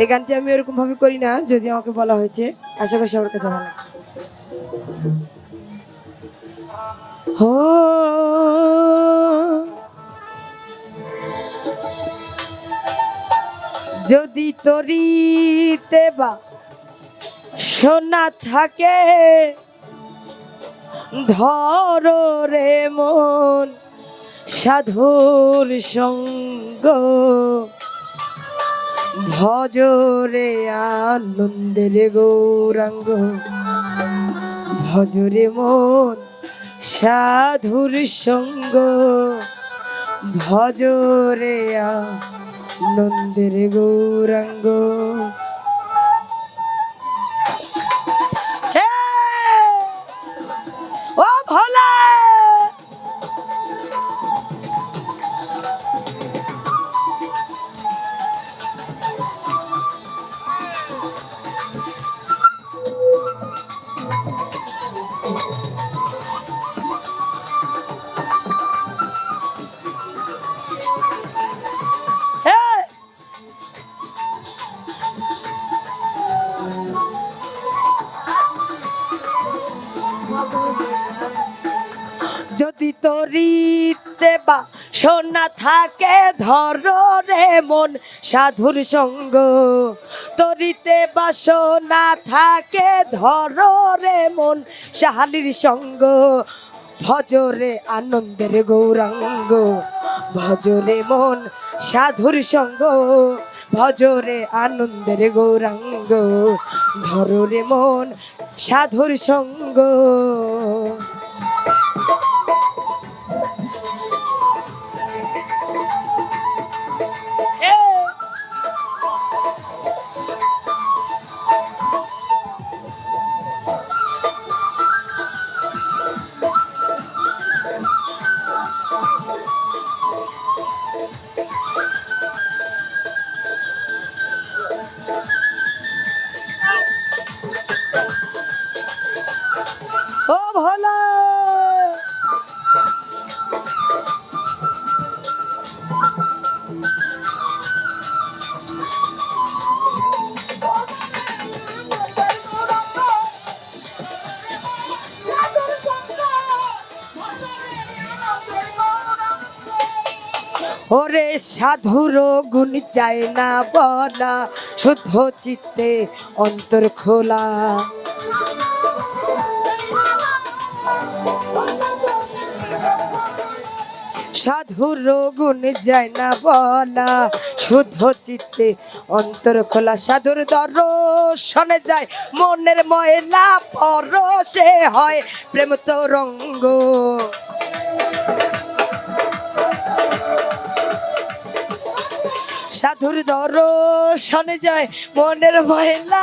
এই গানটি আমি ওরকম ভাবে করি না, যদি আমাকে বলা হয়েছে। আশা করি সবার ভালো হো যদি তরিতে বা সোনা থাকে, ধর রে মন সাধুর সঙ্গ। ভজরে আনন্দের গৌরাঙ্গ ভজরে মন সাধুর সঙ্গ ভজরে আনন্দের গৌরাঙ্গ। যদি তরিতে বা সোনা থাকে, ধর মন সাধুর সঙ্গ। তরিতে বা সোনা থাকে, ধর রে মন সাহালির সঙ্গ। ভজরে আনন্দের গৌরাঙ্গ, ভজরে মন সাধুর সঙ্গ। ভজরে আনন্দের গৌরাঙ্গ, ধরে মন সাধুর সঙ্গ। ওরে সাধুর গুণ চায় না বলা, শুদ্ধ চিত্তে অন্তর খোলা। সাধুর গুণ যায় না বলা, শুদ্ধ চিত্তে অন্তর খোলা। সাধুর দর্শনে যায় মনের ময়লা, পরশে হয় প্রেম তো রঙ্গ সাধুর দর্শনে যায়, মনের মহিলা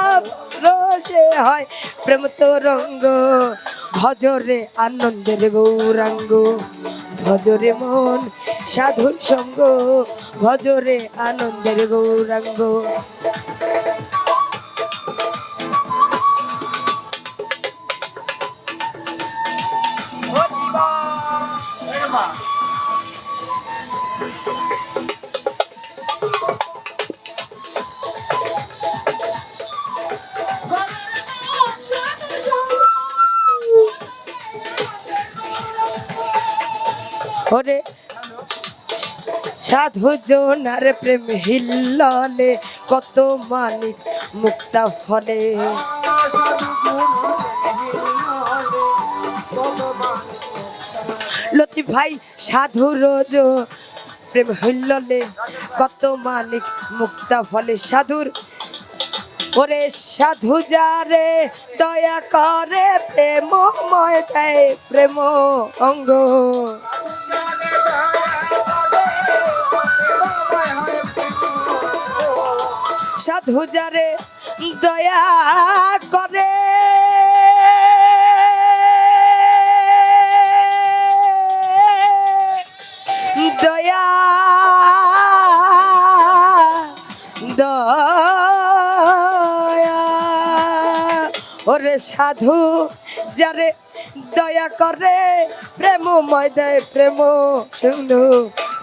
রসে হয়। প্রেম তো রঙ্গ ভজরে আনন্দের গৌরাঙ্গ, ভজরে মন সাধুর সঙ্গ, ভজরে আনন্দের গৌরাঙ্গ। ওরে, সাধু জনার প্রেম হিল্ললে কত মানিক মুক্তা ফলে। লতি ভাই, সাধু রোজ প্রেম হিল্ললে কত মানিক মুক্তা ফলে। সাধুর, ওরে সাধু যারে দয়া করে প্রেমময় দেয় প্রেম অঙ্গ। সাধু যারে দয়া করে। দয়া দয়া। ওরে সাধু যারে দয়া করে প্রেমময় দেয় প্রেম সিন্ধু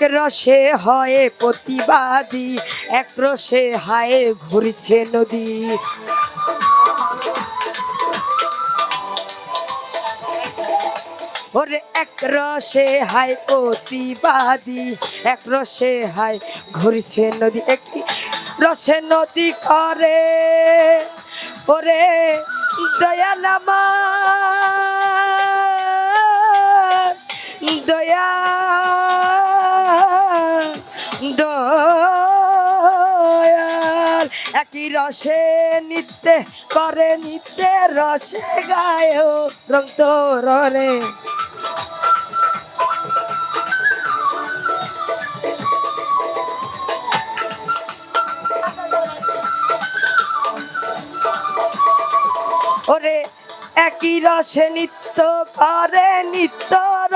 এক রসে হয় প্রতিবাদী, এক রসে হায় ঘুরছে নদী। ওরে এক রসে হাই প্রতিবাদী, এক রসে হায় ঘুরছে নদী। একই রসে নদী করে? ওরে দয়ালামা দয়া একই রসে নিত্যে করে নিত্যে রসে গায় রং তোরে ওরে, একই রসে নিত্য করে নিত্য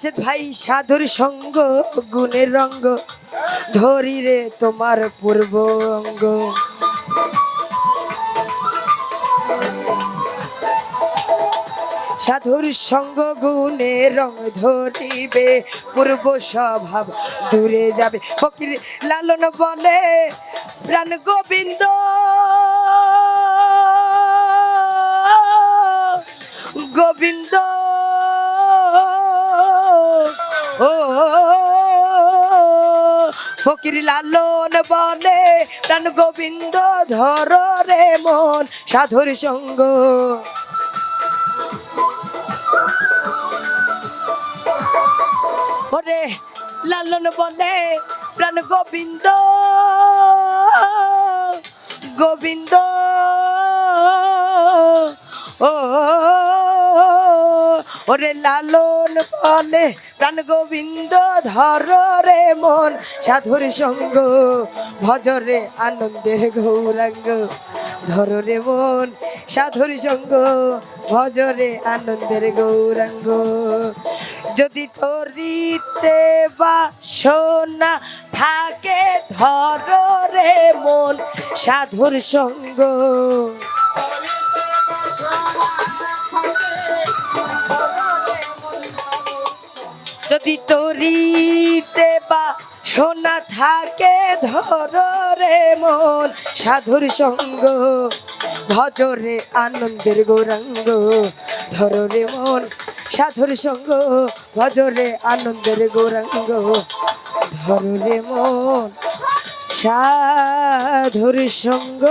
রাশেদ ভাই সাধুর সঙ্গ, গুণের রঙ্গ ধরি রে তোমার পূর্ব অঙ্গ। সাধুর সঙ্গ গুণে রং ধরিবে, পূর্ব স্বভাব দূরে যাবে। ফকির লালন বলে, প্রাণ গোবিন্দ গোবিন্দ। ফকির লালন বলে প্রাণ গোবিন্দ ধর রে মন, সাধুর সঙ্গ। ওরে লালন বলে প্রাণ গোবিন্দ গোবিন্দ। ও, ওরে লালন বলে প্রাণ গোবিন্দ ধর রে মন, সাধুর সঙ্গ, ভজরে আনন্দের গৌরাঙ্গ। ধর রে মন, সাধুর সঙ্গ, ভজরে আনন্দের গৌরাঙ্গ। যদি তরিতে বা সোনা থাকে, ধর রে মন, সাধুর সঙ্গ। যদি তরিতে বা সোনা থাকে ধর রে মন, সাধুর সঙ্গ, ভজরে আনন্দের গৌরাঙ্গ ধর রে মন, সাধুর সঙ্গ, ভজরে আনন্দের গৌরাঙ্গ ধর রে মন, সাধুর সঙ্গ।